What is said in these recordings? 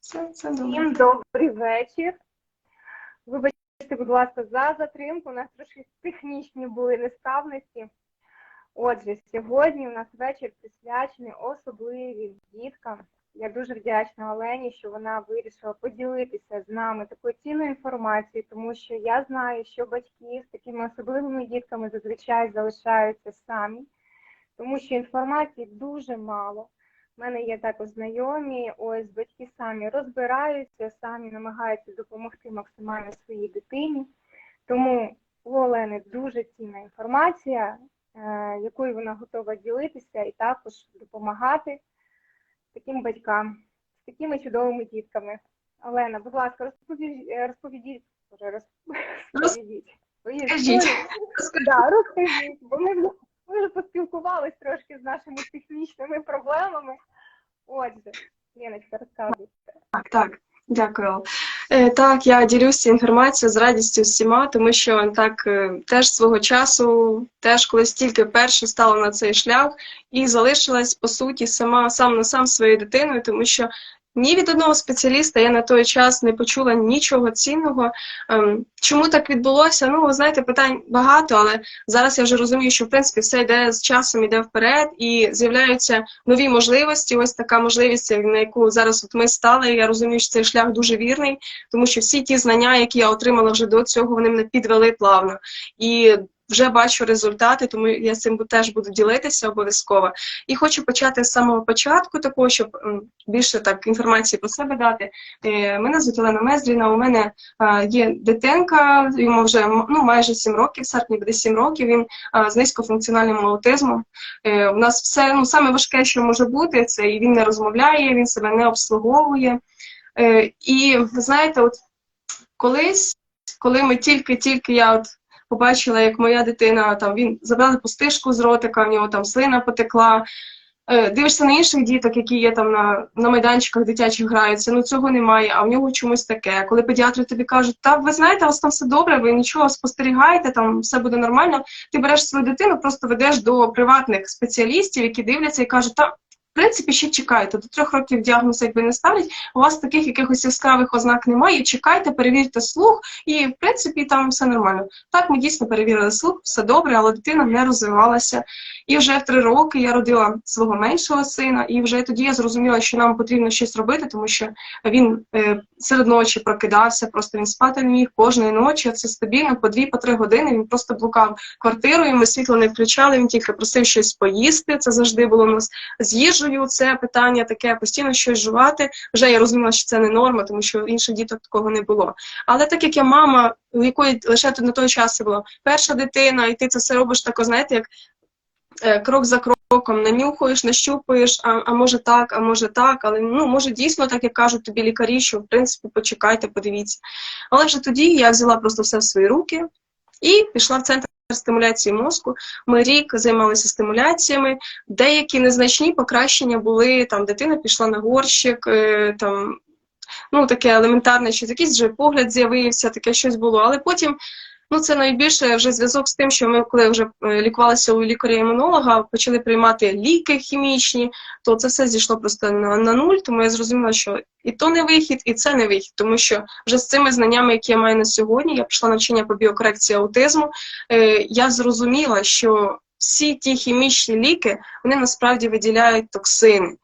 Це добре. Всім добрий вечір. Вибачте, будь ласка, за затримку. У нас трошки технічні були несправності. Отже, сьогодні у нас вечір присвячений особливим діткам. Я дуже вдячна Олені, що вона вирішила поділитися з нами такою цінною інформацією, тому що я знаю, що батьки з такими особливими дітками зазвичай залишаються самі, тому що інформації дуже мало. У мене є також знайомі, ось батьки самі розбираються, самі намагаються допомогти максимально своїй дитині. Тому у Олени дуже цінна інформація, е, якою вона готова ділитися і також допомагати таким батькам з такими чудовими дітками. Олена, будь ласка, розповідь, розповідіть, розповідіть. свої Розкажіть. Да, розкажіть, бо ми ми вже поспілкувались трошки з нашими технічними проблемами. Отже, Леночка, розказуйте. Так, так, дякую. Е, так, я ділюся інформацією з радістю всіма, тому що так е, теж свого часу, теж колись тільки перше стала на цей шлях і залишилась по суті сама сам на сам своєю дитиною, тому що ні від одного спеціаліста я на той час не почула нічого цінного. Ем, Чому так відбулося? Ну, ви знаєте, питань багато, але зараз я вже розумію, що в принципі все йде з часом, йде вперед, і з'являються нові можливості. Ось така можливість, на яку зараз от ми стали. Я розумію, що цей шлях дуже вірний, тому що всі ті знання, які я отримала вже до цього, вони мене підвели плавно. І вже бачу результати, тому я цим теж буду ділитися обов'язково. І хочу почати з самого початку, такого, щоб більше так інформації про себе дати. Е, Мене звуть Олена Мездріна, у мене е, є дитинка, йому вже ну, майже 7 років, в серпні буде 7 років, він е, з низькофункціональним аутизмом. У нас все ну, саме важке, що може бути, це і він не розмовляє, він себе не обслуговує. І ви знаєте, от колись, коли ми тільки-тільки я от побачила, як моя дитина там він забрали пустишку з ротика, в нього там слина потекла. Е, Дивишся на інших діток, які є там на, на майданчиках дитячих граються, ну цього немає, а в нього чомусь таке. Коли педіатри тобі кажуть, та ви знаєте, у вас там все добре, ви нічого спостерігаєте, там все буде нормально. Ти береш свою дитину, просто ведеш до приватних спеціалістів, які дивляться і кажуть, та принципі ще чекайте. До трьох років діагноз якби не ставлять. У вас таких якихось яскравих ознак немає. Чекайте, перевірте слух, і в принципі там все нормально. Так, ми дійсно перевірили слух, все добре, але дитина не розвивалася. І вже в три роки я родила свого меншого сина, і вже тоді я зрозуміла, що нам потрібно щось робити, тому що він е, серед ночі прокидався, просто він спати не міг кожної ночі. Це стабільно по дві, по три години. Він просто блукав квартирою. Ми світло не включали. Він тільки просив щось поїсти. Це завжди було у нас з їжею. Це питання таке постійно щось жувати. Вже я розуміла, що це не норма, тому що інших діток такого не було. Але так як я мама, у якої лише на той час була перша дитина, і ти це все робиш тако, знаєте, як е, крок за кроком, нанюхуєш, нащупуєш, а, а може так, а може так, але ну може дійсно так, як кажуть тобі лікарі, що в принципі почекайте, подивіться. Але вже тоді я взяла просто все в свої руки і пішла в центр стимуляції мозку. Ми рік займалися стимуляціями. Деякі незначні покращення були там. Дитина пішла на горщик, е, там ну таке елементарне, що якийсь вже погляд з'явився, таке щось було. Але потім, ну це найбільше вже зв'язок з тим, що ми, коли вже е, лікувалися у лікаря-імунолога, почали приймати ліки хімічні, то це все зійшло просто на, на нуль. Тому я зрозуміла, що і то не вихід, і це не вихід, тому що вже з цими знаннями, які я маю на сьогодні, я пішла навчання по біокорекції аутизму. Е, я зрозуміла, що всі ті хімічні ліки вони насправді виділяють токсини.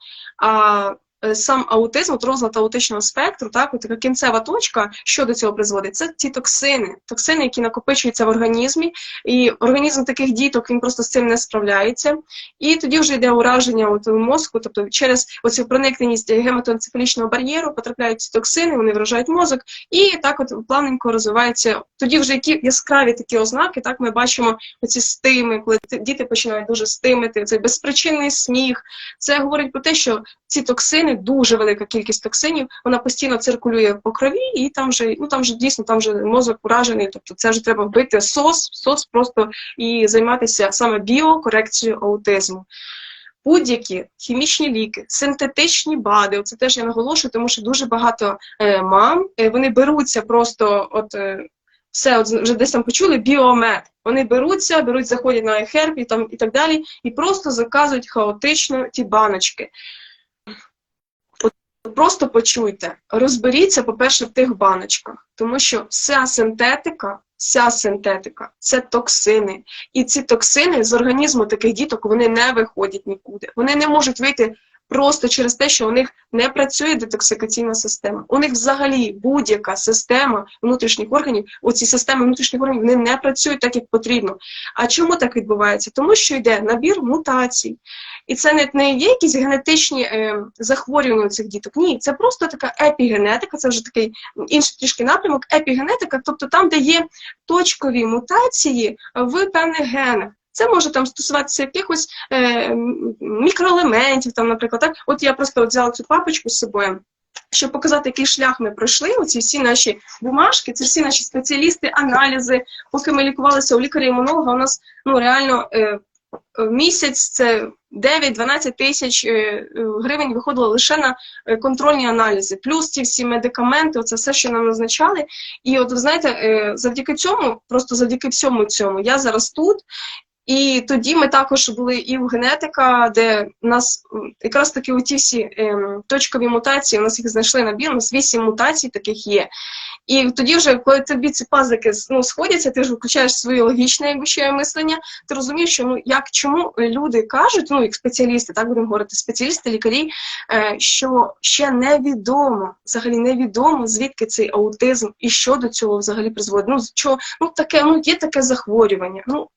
А сам аутизм, от розлад аутичного спектру, так, от така кінцева точка, що до цього призводить, це ті токсини, токсини, які накопичуються в організмі, і організм таких діток він просто з цим не справляється. І тоді вже йде ураження от, мозку, тобто через оцю проникненість гематоенцефалічного бар'єру потрапляють ці токсини, вони вражають мозок, і так от плавненько розвивається. Тоді вже які яскраві такі ознаки, так ми бачимо оці стими, коли діти починають дуже стимити, цей безпричинний сміх. Це говорить про те, що ці токсини, дуже велика кількість токсинів, вона постійно циркулює по крові, і там вже, ну там вже дійсно там вже мозок уражений. Тобто це вже треба вбити сос, сос просто і займатися саме біокорекцією аутизму. Будь-які хімічні ліки, синтетичні БАДи, це теж я наголошую, тому що дуже багато е, мам е, вони беруться просто от. Е, все, от вже десь там почули біомед. Вони беруться, беруть, заходять на iHerb і там і так далі, і просто заказують хаотично ті баночки. Просто почуйте, розберіться, по-перше, в тих баночках, тому що вся синтетика, вся синтетика це токсини. І ці токсини з організму таких діток вони не виходять нікуди. Вони не можуть вийти просто через те, що у них не працює детоксикаційна система. У них взагалі будь-яка система внутрішніх органів, оці системи внутрішніх органів вони не працюють так, як потрібно. А чому так відбувається? Тому що йде набір мутацій. І це не, є якісь генетичні е, захворювання у цих діток. Ні, це просто така епігенетика, це вже такий інший трішки напрямок. Епігенетика, тобто там, де є точкові мутації в певних генах. Це може там стосуватися якихось е, мікроелементів, там, наприклад. Так? От я просто от взяла цю папочку з собою. Щоб показати, який шлях ми пройшли, оці всі наші бумажки, це всі наші спеціалісти, аналізи. Поки ми лікувалися у лікаря-імунолога, у нас ну реально е, в місяць це 9-12 тисяч е, е, гривень виходило лише на е, контрольні аналізи, плюс ті всі медикаменти, це все, що нам назначали. І от ви знаєте, е, завдяки цьому, просто завдяки всьому цьому, я зараз тут. І тоді ми також були і в генетика, де у нас якраз таки оті всі ем, точкові мутації, у нас їх знайшли набір, у нас вісім мутацій таких є. І тоді вже, коли тобі ці пазики ну, сходяться, ти ж включаєш своє логічне якби, ще мислення, ти розумієш, що ну як чому люди кажуть, ну як спеціалісти, так будемо говорити, спеціалісти, лікарі, е, що ще невідомо, взагалі невідомо, звідки цей аутизм і що до цього взагалі призводить. Ну, що, ну таке, ну є таке захворювання. Ну,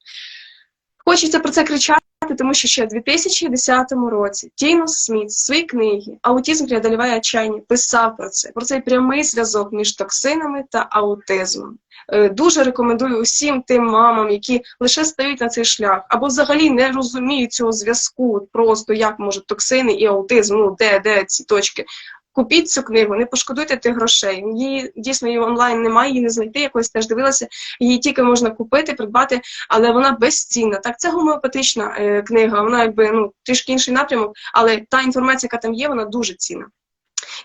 Хочеться про це кричати, тому що ще в 2010 році Тінус Сміт в своїй книгі Аутизм преодоліває отчаяння писав про це, про цей прямий зв'язок між токсинами та аутизмом. Е, Дуже рекомендую усім тим мамам, які лише стають на цей шлях, або взагалі не розуміють цього зв'язку, просто як можуть токсини і аутизм, ну де, де ці точки. Купіть цю книгу, не пошкодуйте тих грошей. Її дійсно її онлайн немає, її не знайти. Якось теж дивилася. Її тільки можна купити, придбати, але вона безцінна. Так, це гомеопатична е, книга, вона якби ну трішки інший напрямок, але та інформація, яка там є, вона дуже цінна.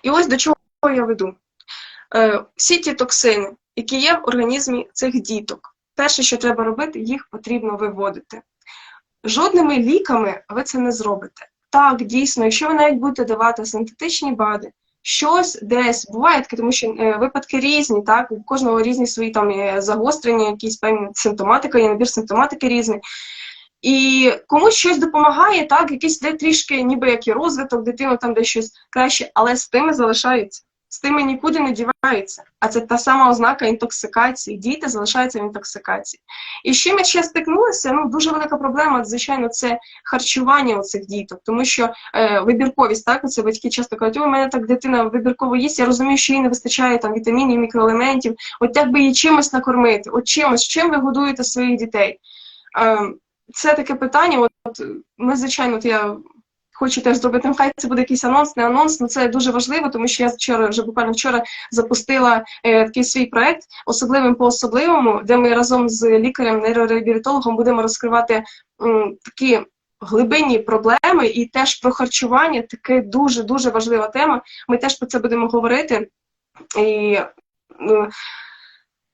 І ось до чого я веду. Е, всі ті токсини, які є в організмі цих діток, перше, що треба робити, їх потрібно виводити. Жодними ліками ви це не зробите. Так, дійсно, якщо ви навіть будете давати синтетичні БАДи, щось десь буває тому що е, випадки різні, так, у кожного різні свої там е, загострення, якісь певні симптоматика, є набір симптоматики різний. І комусь щось допомагає, так, якийсь де трішки, ніби як і розвиток, дитину там де щось краще, але з тими залишаються. З тими нікуди не діваються. А це та сама ознака інтоксикації. Діти залишаються в інтоксикації. І з чим я ще стикнулася, ну дуже велика проблема, звичайно, це харчування у цих діток, тому що е, вибірковість, так, це батьки часто кажуть, у мене так дитина вибірково їсть, я розумію, що їй не вистачає там вітамінів, мікроелементів. От як би її чимось накормити, от чимось, чим ви годуєте своїх дітей? Е, це таке питання. От, ми, звичайно, от я хочу теж зробити, нехай це буде якийсь анонс, не анонс, але це дуже важливо, тому що я вчора, вже буквально вчора запустила е, такий свій проект особливим по особливому, де ми разом з лікарем, нейрореабілітологом будемо розкривати м, такі глибинні проблеми і теж про харчування, таке дуже дуже важлива тема. Ми теж про це будемо говорити. І е,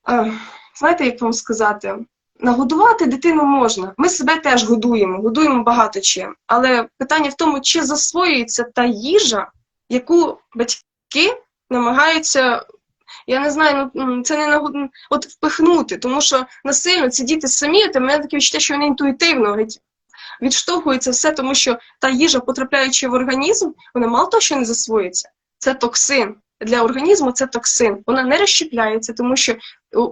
е, знаєте, як вам сказати? Нагодувати дитину можна. Ми себе теж годуємо, годуємо багато чим. Але питання в тому, чи засвоюється та їжа, яку батьки намагаються, я не знаю, ну це не нагод... от впихнути, тому що насильно ці діти самі, у мене таке відчуття, що вони інтуїтивно відштовхуються все, тому що та їжа, потрапляючи в організм, вона мало того, що не засвоюється. Це токсин. Для організму це токсин. Вона не розщепляється, тому що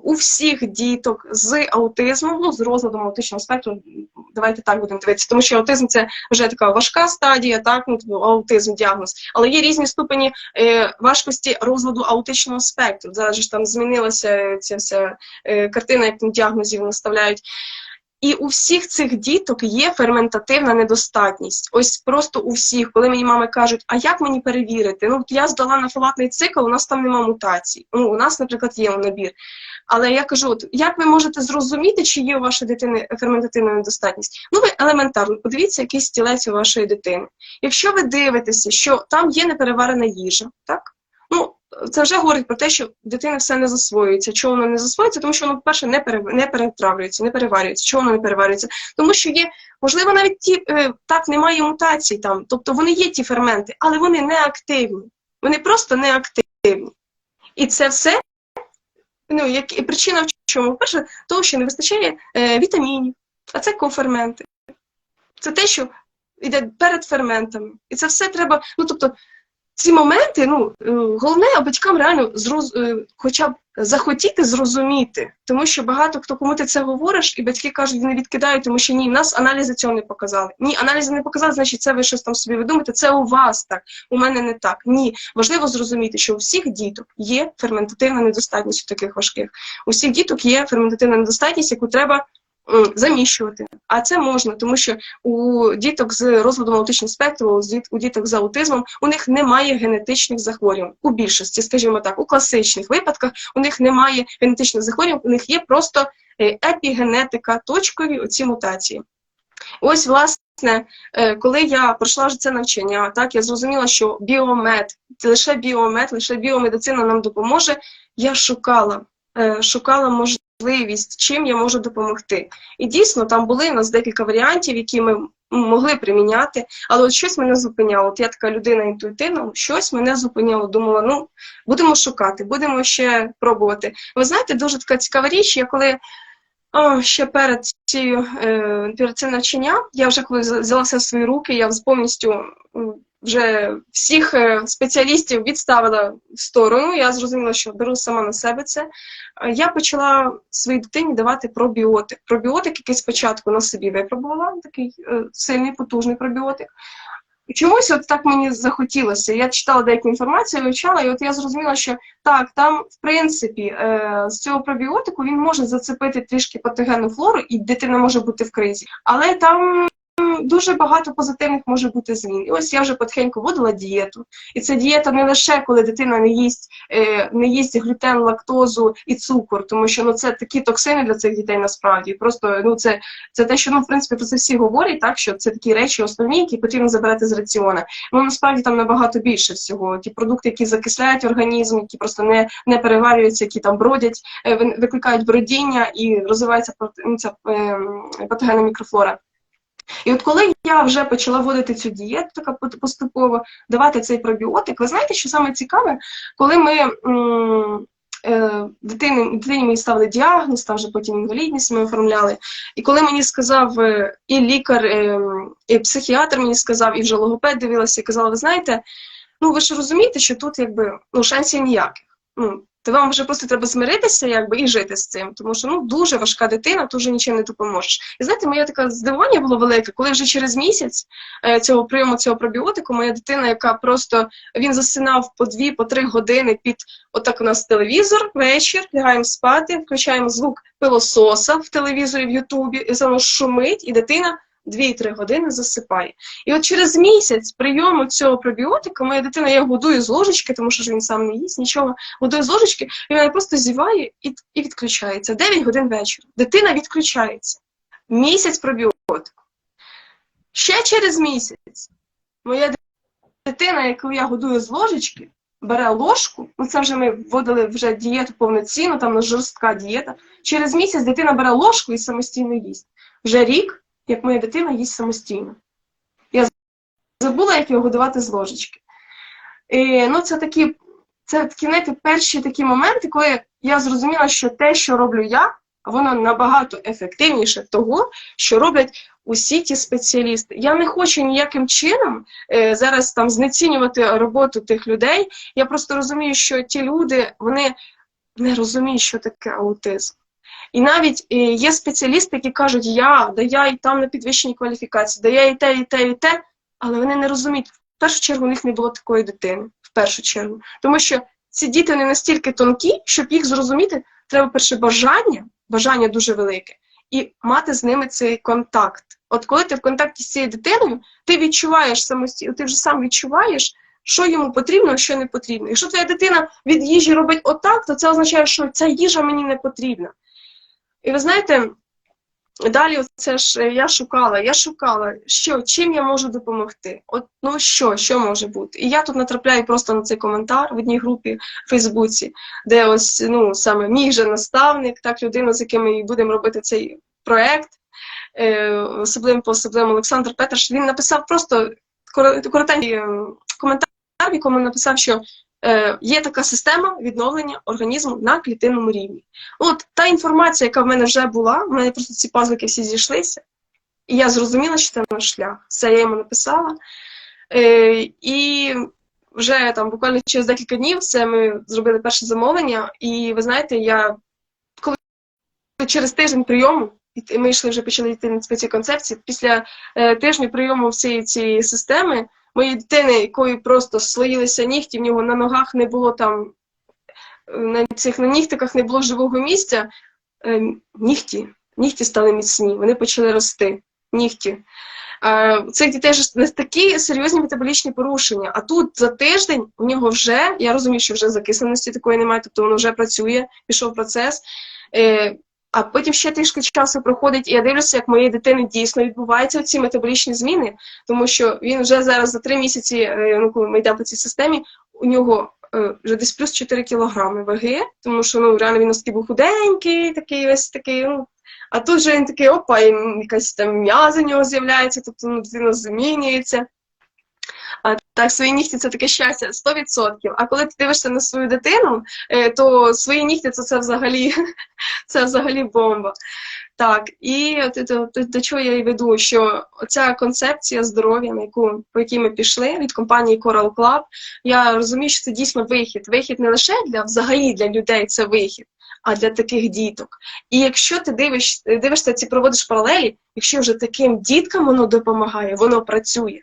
у- всіх діток з аутизмом, ну з розладом аутичного спектру, давайте так будемо дивитися, тому що аутизм це вже така важка стадія, так ну тобто аутизм, діагноз, але є різні ступені е, важкості розладу аутичного спектру. Зараз ж там змінилася ця вся е, картина, як там діагнозів наставляють. І у всіх цих діток є ферментативна недостатність. Ось просто у всіх, коли мені мами кажуть, а як мені перевірити? Ну, я здала на фолатний цикл, у нас там нема мутацій. Ну, у нас, наприклад, є набір. Але я кажу, от як ви можете зрозуміти, чи є у вашої дитини ферментативна недостатність? Ну, ви елементарно подивіться, який стілець у вашої дитини. Якщо ви дивитеся, що там є непереварена їжа, так? Ну, це вже говорить про те, що дитина все не засвоюється. Чого воно не засвоюється? Тому що воно, по-перше, не, пере, не перетравлюється, не переварюється. Чого воно не переварюється? Тому що є, можливо, навіть ті, е, так, немає мутацій там, тобто вони є ті ферменти, але вони не активні. Вони просто не активні. І це все, ну, як, і причина в чому? Перше, того, що не вистачає е, вітамінів, а це коферменти. Це те, що йде перед ферментами. І це все треба. Ну, тобто, ці моменти, ну, е, головне батькам реально зроз, е, хоча б захотіти зрозуміти. Тому що багато хто кому ти це говориш, і батьки кажуть, вони відкидають, тому що ні, нас аналізи цього не показали. Ні, аналізи не показали, значить, це ви щось там собі видумаєте, це у вас так, у мене не так. Ні. Важливо зрозуміти, що у всіх діток є ферментативна недостатність у таких важких. У всіх діток є ферментативна недостатність, яку треба заміщувати. А це можна, тому що у діток з розладом аутичного спектру, у діток з аутизмом, у них немає генетичних захворювань. У більшості, скажімо так, у класичних випадках у них немає генетичних захворювань, у них є просто е, епігенетика, точкові оці мутації. Ось, власне, е, коли я пройшла вже це навчання, так я зрозуміла, що біомед, лише біомед, лише біомедицина нам допоможе. Я шукала, е, шукала можливість, чим я можу допомогти. І дійсно там були у нас декілька варіантів, які ми могли приміняти, але от щось мене зупиняло. От я така людина інтуїтивна, щось мене зупиняло. Думала, ну будемо шукати, будемо ще пробувати. Ви знаєте, дуже така цікава річ, я коли. О, ще перед цією е, перед цим навчанням, я вже коли взяла- взяла все в свої руки, я повністю вже всіх е, спеціалістів відставила в сторону. Я зрозуміла, що беру сама на себе це. Я почала своїй дитині давати пробіотик. Пробіотик, який спочатку на собі випробувала, такий е, сильний, потужний пробіотик. Чомусь от так мені захотілося. Я читала деяку інформацію, вивчала, і от я зрозуміла, що так, там, в принципі, е, з цього пробіотику він може зацепити трішки патогенну флору, і дитина може бути в кризі. Але там дуже багато позитивних може бути змін. І ось я вже потихеньку вводила дієту. І це дієта не лише коли дитина не їсть, е, не їсть глютен, лактозу і цукор, тому що ну це такі токсини для цих дітей насправді. Просто ну це, це те, що ну в принципі про це всі говорять, так що це такі речі основні, які потрібно забирати з раціона. Ну насправді там набагато більше всього. Ті продукти, які закисляють організм, які просто не, не переварюються, які там бродять, е, викликають бродіння і розвивається ну, ця е, патогенна мікрофлора. І от коли я вже почала вводити цю дієту, така поступово давати цей пробіотик, ви знаєте, що саме цікаве, коли ми е, дитині, дитині мені ставили діагноз, там вже потім інвалідність ми оформляли. І коли мені сказав е, і лікар, е, і психіатр мені сказав, і вже логопед дивилася і казала, ви знаєте, ну ви ж розумієте, що тут якби ну, шансів ніяких. Ну, то вам вже просто треба змиритися якби, і жити з цим, тому що ну, дуже важка дитина, тут вже нічим не допоможеш. І знаєте, моє таке здивування було велике, коли вже через місяць е, цього прийому цього пробіотику, моя дитина, яка просто він засинав по дві, по три години під отак у нас телевізор, вечір, лягаємо спати, включаємо звук пилососа в телевізорі в Ютубі, і воно шумить, і дитина 2-3 години засипає. І от через місяць прийому цього пробіотика моя дитина, я годую з ложечки, тому що ж він сам не їсть нічого, годую з ложечки, і вона просто зіває і, і відключається. 9 годин вечора. Дитина відключається. Місяць пробіотику. Ще через місяць моя дитина, яку я годую з ложечки, бере ложку, ну це вже ми вводили вже дієту повноцінну, там жорстка дієта. Через місяць дитина бере ложку і самостійно їсть. Вже рік, як моя дитина їсть самостійно. Я забула, як його годувати з ложечки. І, ну, це такі, це такі, знаєте, перші такі моменти, коли я зрозуміла, що те, що роблю я, воно набагато ефективніше того, що роблять усі ті спеціалісти. Я не хочу ніяким чином е, зараз там знецінювати роботу тих людей. Я просто розумію, що ті люди вони не розуміють, що таке аутизм. І навіть е, є спеціалісти, які кажуть, я, да я і там на підвищеній кваліфікації, да я і те, і те, і те, але вони не розуміють. В першу чергу у них не було такої дитини, в першу чергу. Тому що ці діти не настільки тонкі, щоб їх зрозуміти, треба перше бажання, бажання дуже велике, і мати з ними цей контакт. От коли ти в контакті з цією дитиною, ти відчуваєш самостійно, ти вже сам відчуваєш, що йому потрібно, а що не потрібно. Якщо твоя дитина від їжі робить отак, то це означає, що ця їжа мені не потрібна. І ви знаєте, далі це ж е, я шукала, я шукала, що, чим я можу допомогти. От ну що, що може бути? І я тут натрапляю просто на цей коментар в одній групі в Фейсбуці, де ось ну саме мій же наставник, так людина, з яким ми будемо робити цей проект, е, особливим по особливому Олександр Петраш, він написав просто коро- коротенький е, коментар, в якому написав, що є така система відновлення організму на клітинному рівні. От та інформація, яка в мене вже була, в мене просто ці пазлики всі зійшлися, і я зрозуміла, що це наш шлях. Все, я йому написала. Е, і вже там буквально через декілька днів це ми зробили перше замовлення, і ви знаєте, я коли через тиждень прийому, і ми йшли вже почали йти по цій концепції, після е, тижня прийому всієї цієї системи, моєї дитини, якої просто слоїлися нігті, в нього на ногах не було там, е, на цих на нігтиках не було живого місця, е, нігті, нігті стали міцні, вони почали рости. Нігті. Е, У цих дітей ж не такі серйозні метаболічні порушення. А тут за тиждень у нього вже, я розумію, що вже закисленості такої немає, тобто воно вже працює, пішов процес. А потім ще трішки часу проходить, і я дивлюся, як моєї дитини дійсно відбуваються ці метаболічні зміни, тому що він вже зараз за три місяці, е, ну коли ми йдемо по цій системі, у нього е, вже десь плюс 4 кілограми ваги, тому що ну реально він такий був худенький, такий весь такий, ну. А тут же він такий, опа, і якась там м'язи у нього з'являється, тобто ну, дитина змінюється. Так, свої нігті це таке щастя 100%. А коли ти дивишся на свою дитину, е, то свої нігті це, це взагалі це взагалі бомба. Так, і до, чого я і веду, що ця концепція здоров'я, на яку по якій ми пішли від компанії Coral Club, я розумію, що це дійсно вихід. Вихід не лише для взагалі для людей, це вихід, а для таких діток. І якщо ти дивиш, дивишся ці проводиш паралелі, якщо вже таким діткам воно допомагає, воно працює,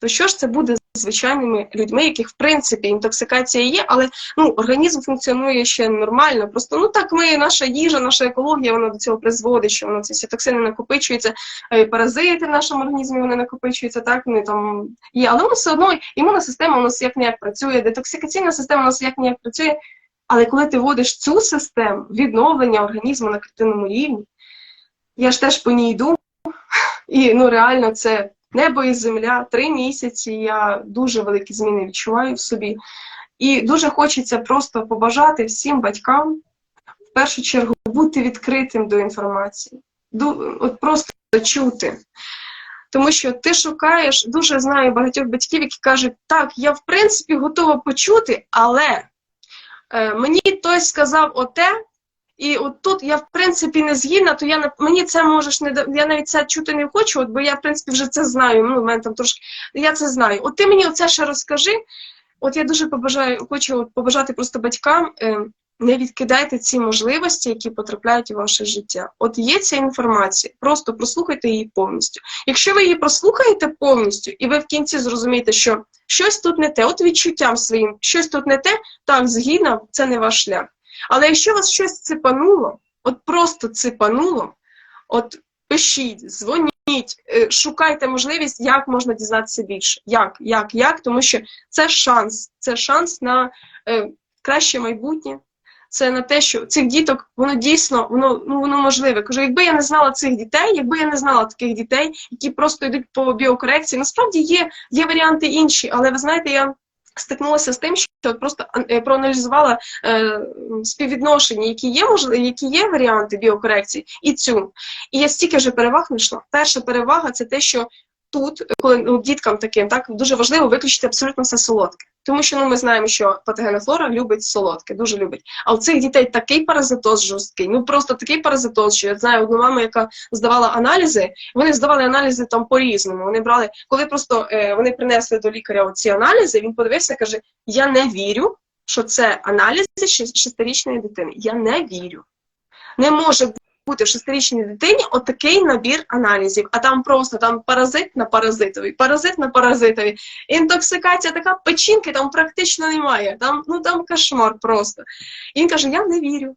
то що ж це буде звичайними людьми, яких в принципі інтоксикація є, але ну організм функціонує ще нормально. Просто ну так ми, наша їжа, наша екологія, вона до цього призводить, що воно ці всі токсини накопичуються, е, паразити в нашому організмі вони накопичуються, так вони там є, але воно все одно імунна система у нас як ніяк працює, детоксикаційна система у нас як ніяк працює. Але коли ти вводиш цю систему відновлення організму на клітинному рівні, я ж теж по ній йду, і ну реально це небо і земля, три місяці я дуже великі зміни відчуваю в собі. І дуже хочеться просто побажати всім батькам, в першу чергу, бути відкритим до інформації, от просто чути. Тому що ти шукаєш, дуже знаю багатьох батьків, які кажуть, так, я в принципі готова почути, але е, мені хтось сказав оте, і от тут я в принципі не згідна, то я мені це можеш не я навіть це чути не хочу, от, бо я в принципі вже це знаю. Ну, в мене там трошки я це знаю. От ти мені оце ще розкажи. От я дуже побажаю, хочу побажати просто батькам. Е, не відкидайте ці можливості, які потрапляють у ваше життя. От є ця інформація, просто прослухайте її повністю. Якщо ви її прослухаєте повністю, і ви в кінці зрозумієте, що щось тут не те, от відчуттям своїм, щось тут не те, так, згідно, це не ваш шлях. Але якщо вас щось ципануло, от просто ципануло, от пишіть, дзвоніть, е, шукайте можливість, як можна дізнатися більше. Як, як, як, тому що це шанс, це шанс на е, краще майбутнє. Це на те, що цих діток воно дійсно воно ну воно можливе. Кажу, якби я не знала цих дітей, якби я не знала таких дітей, які просто йдуть по біокорекції, насправді є, є варіанти інші, але ви знаєте, я стикнулася з тим, що просто е, проаналізувала е, співвідношення, які є можливі, які є варіанти біокорекції, і цю. І я стільки вже переваг знайшла. Перша перевага це те, що тут, коли ну, діткам таким, так дуже важливо виключити абсолютно все солодке. Тому що ну ми знаємо, що патогенна флора любить солодке, дуже любить. А у цих дітей такий паразитоз жорсткий, ну просто такий паразитоз, що я знаю одну маму, яка здавала аналізи. Вони здавали аналізи там по-різному. Вони брали, коли просто е, вони принесли до лікаря ці аналізи, він подивився і каже: Я не вірю, що це аналізи шестирічної дитини. Я не вірю. Не може бути в шестирічній дитині отакий набір аналізів, а там просто там паразит на паразитовий, паразит на паразитовий. Інтоксикація така, печінки там практично немає. Там, ну там кошмар просто. І він каже: Я не вірю.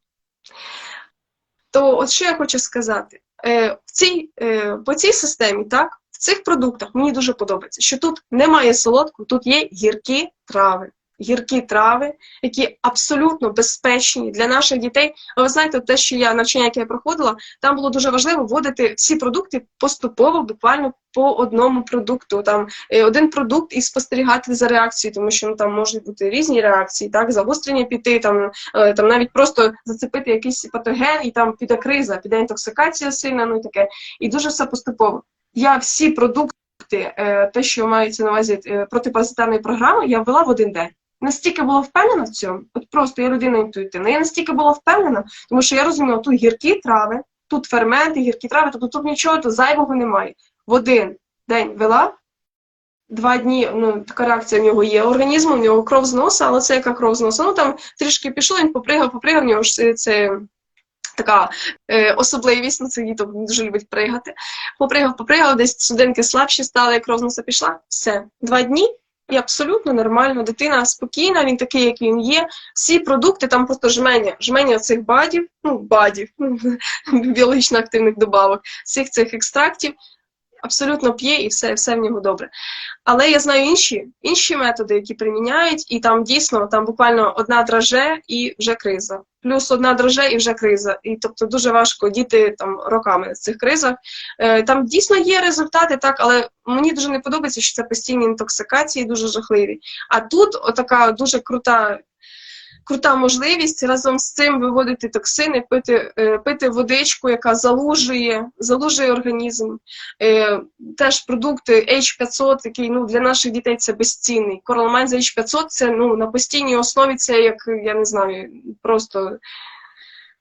То от що я хочу сказати? Е, в цій, е, по цій системі, так, в цих продуктах мені дуже подобається, що тут немає солодкого, тут є гіркі трави. Гіркі трави, які абсолютно безпечні для наших дітей. А ви знаєте, те, що я навчання, яке я проходила, там було дуже важливо вводити всі продукти поступово, буквально по одному продукту. Там е, один продукт і спостерігати за реакцією, тому що ну, там можуть бути різні реакції, так, загострення піти, там, е, там навіть просто зацепити якийсь патоген, і там піде криза, піде інтоксикація сильна, ну і таке. І дуже все поступово. Я всі продукти е, те, що мається на увазі протипаразитарної програми, я ввела в один день. Настільки була впевнена в цьому, от просто я людина інтуїтивна. Я настільки була впевнена, тому що я розуміла, тут гіркі трави, тут ферменти, гіркі трави, тобто тут нічого тут зайвого немає. В один день вела, два дні, ну, така реакція в нього є організму, в нього кров з носа, але це яка кров з носа. Ну там трішки пішло, він попригав, попригав, в нього ж це- це така е, особливість, ну це діток дуже любить пригати. Попригав, попригав, десь судинки слабші стали, кров з носа пішла. Все, два дні. І абсолютно нормально, дитина спокійна, він такий, як він є. Всі продукти, там просто жменя, жменя цих бадів, ну, бадів, біологічно активних добавок, всіх цих екстрактів, абсолютно п'є і все, все в нього добре. Але я знаю інші, інші методи, які приміняють, і там дійсно там буквально одна драже і вже криза. Плюс одна драже і вже криза. І тобто дуже важко діти там роками в цих кризах. Е, там дійсно є результати, так, але мені дуже не подобається, що це постійні інтоксикації, дуже жахливі. А тут отака дуже крута. Крута можливість разом з цим виводити токсини, пити, е, пити водичку, яка залужує, залужує організм. Е, теж продукти H500, який ну, для наших дітей це безцінний. Коралмайн з H500 це ну, на постійній основі це як, я не знаю, просто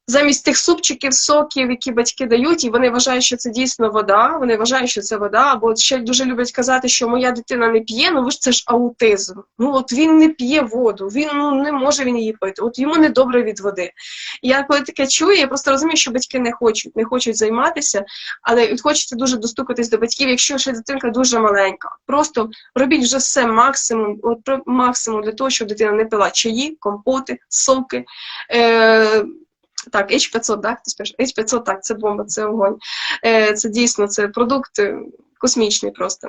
замість тих супчиків, соків, які батьки дають, і вони вважають, що це дійсно вода. Вони вважають, що це вода. Або ще дуже люблять казати, що моя дитина не п'є, ну ви ж це ж аутизм. Ну от він не п'є воду, він ну не може він її пити. От йому не добре від води. І я коли таке чую, я просто розумію, що батьки не хочуть, не хочуть займатися, але хочеться дуже достукатись до батьків, якщо ще дитинка дуже маленька. Просто робіть вже все максимум, от максимум для того, щоб дитина не пила чаї, компоти, соки. Е, так, H500, так, ти скажеш? H500, так, це бомба, це огонь. Е, це дійсно це продукт е, космічний просто.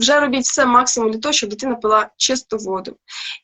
Е, вже робіть все максимум для того, щоб дитина пила чисту воду.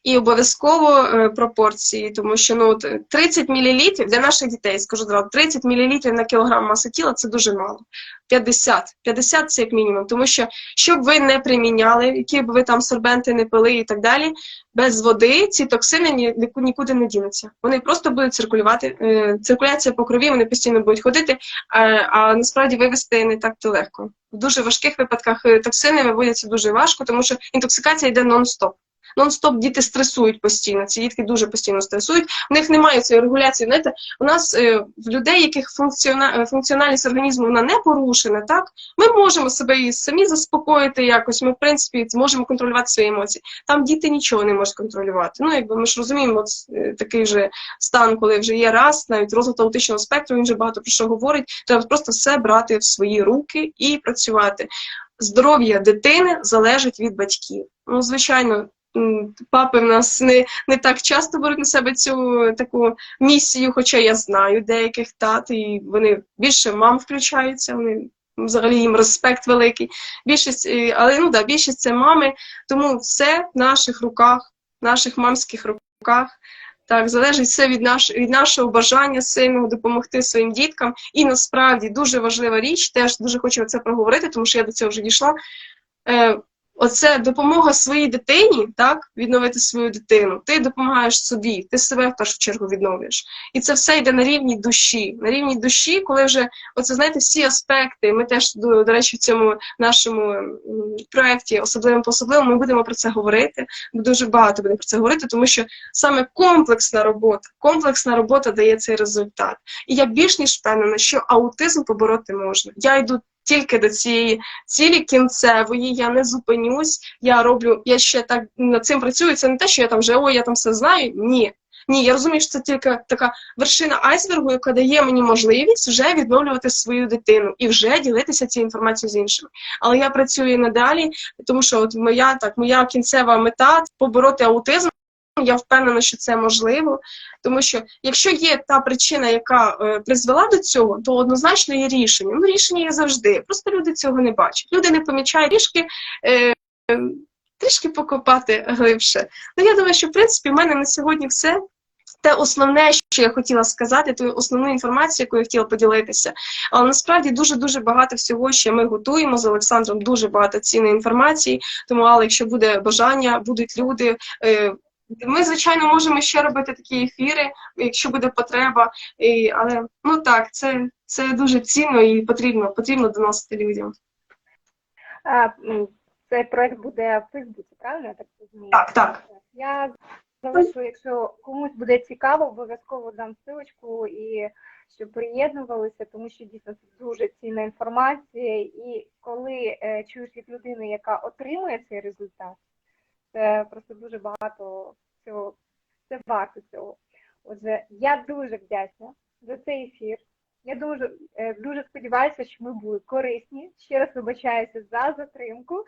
І обов'язково е, пропорції, тому що ну, е, 30 мл для наших дітей, скажу зразу, 30 мл на кілограм маси тіла це дуже мало. 50. 50 це як мінімум. Тому що, щоб ви не приміняли, які б ви там сорбенти не пили і так далі, без води ці токсини ні- ніку- нікуди не дінуться. Вони просто будуть циркулювати. Е, Циркуляція по крові, вони постійно будуть ходити, а, а насправді вивести не так то легко. В дуже важких випадках е, токсини виводяться дуже важко, тому що інтоксикація йде нон-стоп. Нон-стоп діти стресують постійно. Ці дітки дуже постійно стресують. У них немає цієї регуляції. Знаєте, у нас е, в людей, яких функціона... функціональність організму вона не порушена, так ми можемо себе і самі заспокоїти якось. Ми, в принципі, зможемо контролювати свої емоції. Там діти нічого не можуть контролювати. Ну, якби ми ж розуміємо, от, е, такий вже стан, коли вже є раз, навіть розлад аутичного спектру, він вже багато про що говорить. Треба просто все брати в свої руки і працювати. Здоров'я дитини залежить від батьків. Ну, звичайно. Папи в нас не, не так часто беруть на себе цю таку місію, хоча я знаю деяких тат, і вони більше мам включаються, вони взагалі їм респект великий. Більшість, е, але ну да, більшість це мами, тому все в наших руках, наших мамських руках. Так, залежить все від, наш, від нашого бажання сильного допомогти своїм діткам. І насправді дуже важлива річ, теж дуже хочу це проговорити, тому що я до цього вже дійшла. Е, оце допомога своїй дитині, так, відновити свою дитину. Ти допомагаєш собі, ти себе в першу чергу відновлюєш. І це все йде на рівні душі. На рівні душі, коли вже оце знаєте, всі аспекти. Ми теж до, до речі, в цьому нашому проєкті особливим по особливому ми будемо про це говорити. Дуже багато будемо про це говорити, тому що саме комплексна робота, комплексна робота дає цей результат. І я більш ніж впевнена, що аутизм побороти можна. Я йду тільки до цієї цілі кінцевої, я не зупинюсь, я роблю, я ще так над цим працюю. Це не те, що я там вже ой, я там все знаю. Ні. Ні, я розумію, що це тільки така вершина айсбергу, яка дає мені можливість вже відновлювати свою дитину і вже ділитися цією інформацією з іншими. Але я працюю надалі, тому що от моя так, моя кінцева мета побороти аутизм. Я впевнена, що це можливо, тому що якщо є та причина, яка е, призвела до цього, то однозначно є рішення. Ну, рішення є завжди. Просто люди цього не бачать. Люди не помічають трішки, е, трішки покопати глибше. Ну, я думаю, що в принципі в мене на сьогодні все. Те основне, що я хотіла сказати, ту основну інформацію, яку я хотіла поділитися. Але насправді дуже дуже багато всього ще ми готуємо з Олександром. Дуже багато цінної інформації. Тому, але якщо буде бажання, будуть люди. е, ми, звичайно, можемо ще робити такі ефіри, якщо буде потреба. І, але ну так, це, це дуже цінно і потрібно, потрібно доносити людям. А, цей проект буде в Фейсбуці, правильно я так розумію? Так, так. Я залишу, якщо комусь буде цікаво, обов'язково дам ссылочку і щоб приєднувалися, тому що дійсно це дуже цінна інформація. І коли е, чуєш від людини, яка отримує цей результат, це просто дуже багато цього, це варто цього. Отже, я дуже вдячна за цей ефір. Я дуже, е, дуже сподіваюся, що ми були корисні. Ще раз вибачаюся за затримку.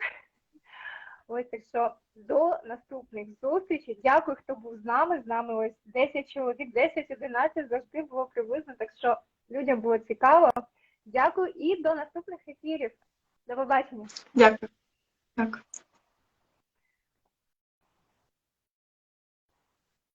Ось так що до наступних зустрічей. Дякую, хто був з нами. З нами ось 10 чоловік, 10-11 завжди було приблизно, так що людям було цікаво. Дякую і до наступних ефірів. До побачення. Дякую. Дякую.